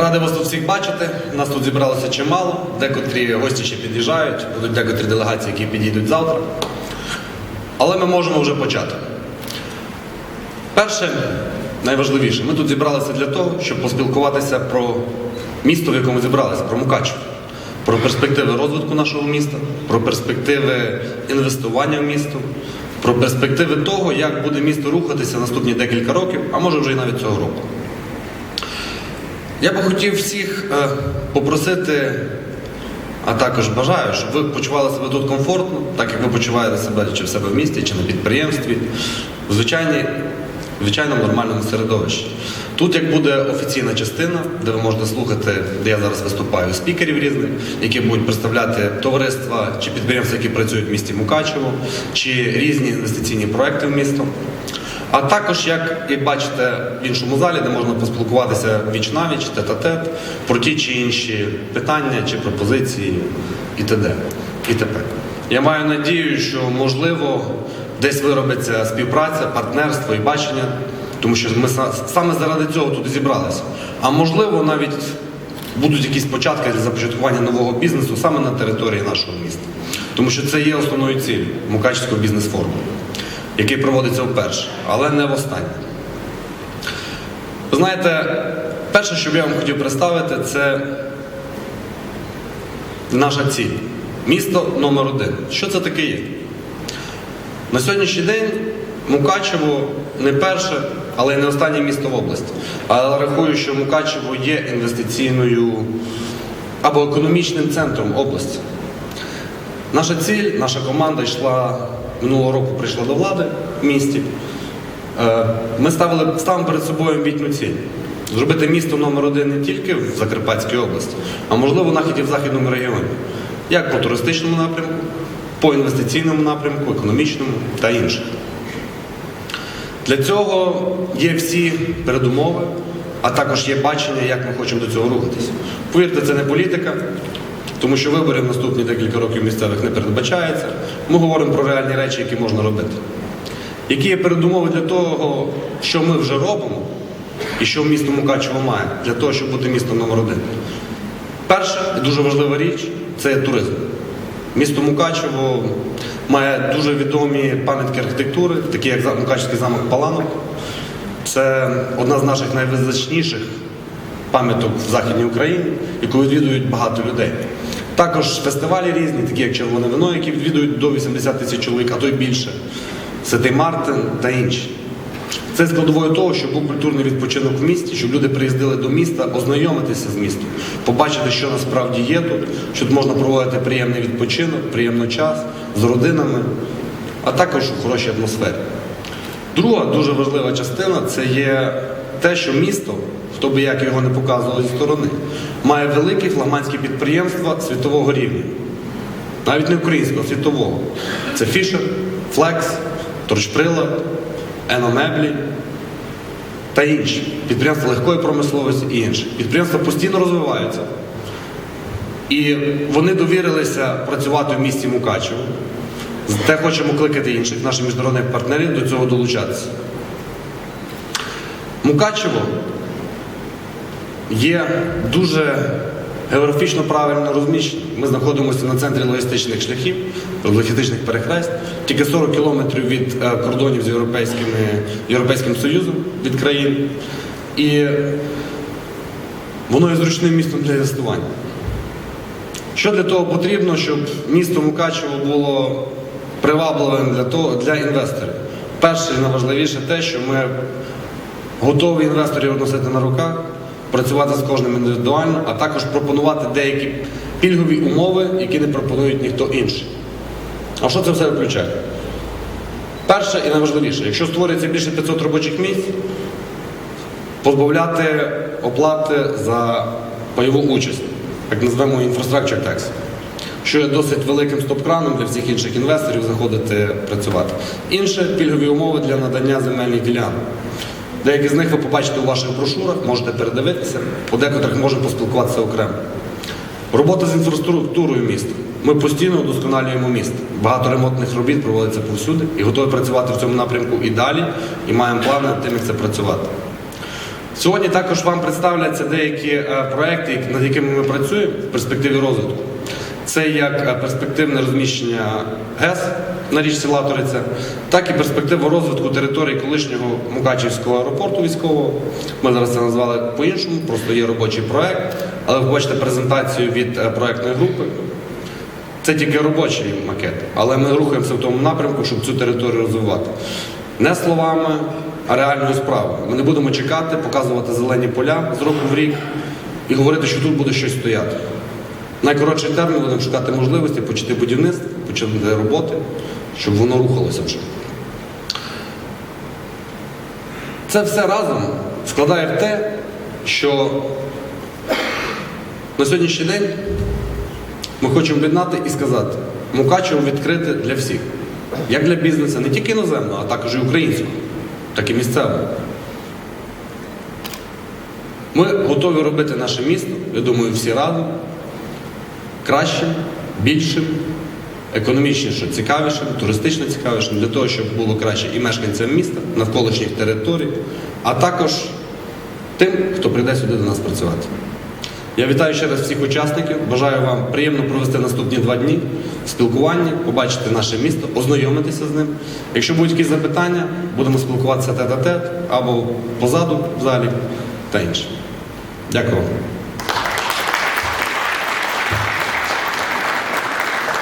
Радий вас тут всіх бачити. Нас тут зібралося чимало. Декотрі гості ще під'їжджають, будуть декотрі делегації, які підійдуть завтра. Але ми можемо вже почати. Перше, найважливіше, ми тут зібралися для того, щоб поспілкуватися про місто, в якому зібралися, про Мукачево, про перспективи розвитку нашого міста, про перспективи інвестування в місто, про перспективи того, як буде місто рухатися наступні декілька років, а може вже і навіть цього року. Я би хотів всіх е, попросити, а також бажаю, щоб ви почували себе тут комфортно, так як ви почуваєте себе чи в себе в місті, чи на підприємстві, в звичайній, звичайному нормальному середовищі. Тут як буде офіційна частина, де ви можете слухати, де я зараз виступаю, спікерів різних, які будуть представляти товариства чи підприємства, які працюють в місті Мукачево, чи різні інвестиційні проекти в місто. А також, як і бачите в іншому залі, де можна поспілкуватися віч навіч, тет-а-тет, про ті чи інші питання чи пропозиції і т.д. і т.п. Я маю надію, що можливо десь виробиться співпраця, партнерство і бачення, тому що ми саме заради цього тут зібралися. А можливо, навіть будуть якісь початки для започаткування нового бізнесу саме на території нашого міста. Тому що це є основною ціллю Мукачівського бізнес-форуму який проводиться вперше, але не востаннє. Ви знаєте, перше, що я вам хотів представити, це наша ціль. Місто номер один. Що це таке є? На сьогоднішній день Мукачево не перше, але й не останнє місто в області. Але рахую, що Мукачево є інвестиційною або економічним центром області. Наша ціль, наша команда йшла минулого року, прийшла до влади в місті. Е, Ми ставили ставимо перед собою амбітну ціль. Зробити місто номер один не тільки в Закарпатській області, а можливо навіть і в західному регіоні. Як по туристичному напрямку, по інвестиційному напрямку, економічному та інших. Для цього є всі передумови, а також є бачення, як ми хочемо до цього рухатися. Повірте, це не політика, тому що виборів наступні декілька років місцевих не передбачається. Ми говоримо про реальні речі, які можна робити. Які є передумови для того, що ми вже робимо, і що місто Мукачево має, для того, щоб бути містом номер один. Перша і дуже важлива річ це туризм. Місто Мукачево має дуже відомі пам'ятки архітектури, такі як Мукачевський замок Паланок. Це одна з наших найвизначніших пам'яток в Західній Україні, яку відвідують багато людей. Також фестивалі різні, такі як Червоне вино, які відвідують до 80 тисяч чоловік, а то й більше. Святий Мартин та інші. Це складовою того, щоб був культурний відпочинок в місті, щоб люди приїздили до міста, ознайомитися з містом, побачити, що насправді є тут, що тут можна проводити приємний відпочинок, приємний час з родинами, а також у хорошій атмосфері. Друга дуже важлива частина це є те, що місто, хто би як його не показував зі сторони, має великі флагманські підприємства світового рівня. Навіть не українського, а світового. Це Фішер, Флекс, Торчприлад, Еномеблі та інші. Підприємства легкої промисловості і інші. Підприємства постійно розвиваються. І вони довірилися працювати в місті Мукачево. Те хочемо кликати інших наших міжнародних партнерів до цього долучатися. Мукачево є дуже географічно правильно розміщений. Ми знаходимося на центрі логістичних шляхів, логістичних перехрест, тільки 40 кілометрів від е, кордонів з Європейськими, Європейським Союзом від країн. І воно є зручним містом для інвестування. Що для того потрібно, щоб місто Мукачево було привабливим для, того, для інвесторів? Перше і найважливіше те, що ми готові інвесторів носити на руках, працювати з кожним індивідуально, а також пропонувати деякі пільгові умови, які не пропонують ніхто інший. А що це все включає? Перше і найважливіше, якщо створюється більше 500 робочих місць, позбавляти оплати за пайову участь, як називаємо infrastructure tax, що є досить великим стоп-краном для всіх інших інвесторів заходити працювати. Інше пільгові умови для надання земельних ділянок. Деякі з них ви побачите у ваших брошурах, можете передивитися, у декотрих можемо поспілкуватися окремо. Робота з інфраструктурою міста. Ми постійно удосконалюємо місто. Багато ремонтних робіт проводиться повсюди і готові працювати в цьому напрямку і далі, і маємо плани над тим, як це працювати. Сьогодні також вам представляться деякі е, проекти, над якими ми працюємо в перспективі розвитку. Це як е, перспективне розміщення ГЕС на річці Латориця, так і перспектива розвитку території колишнього Мукачівського аеропорту військового. Ми зараз це назвали по-іншому, просто є робочий проект, але ви бачите презентацію від е, проектної групи. Це тільки робочий макет, але ми рухаємося в тому напрямку, щоб цю територію розвивати. Не словами, а реальною справою. Ми не будемо чекати, показувати зелені поля з року в рік і говорити, що тут буде щось стояти. Найкоротший термін будемо шукати можливості почати будівництво, почати роботи, щоб воно рухалося вже. Це все разом складає в те, що на сьогоднішній день ми хочемо об'єднати і сказати, Мукачево відкрите для всіх, як для бізнесу, не тільки іноземного, а також і українського, так і місцевого. Ми готові робити наше місто, я думаю, всі разом, кращим, більшим, економічніше цікавішим, туристично цікавішим, для того, щоб було краще і мешканцям міста, навколишніх територій, а також тим, хто прийде сюди до нас працювати. Я вітаю ще раз всіх учасників. Бажаю вам приємно провести наступні два дні в спілкуванні, побачити наше місто, ознайомитися з ним. Якщо будуть якісь запитання, будемо спілкуватися тет-а-тет або позаду в залі та інше. Дякую вам.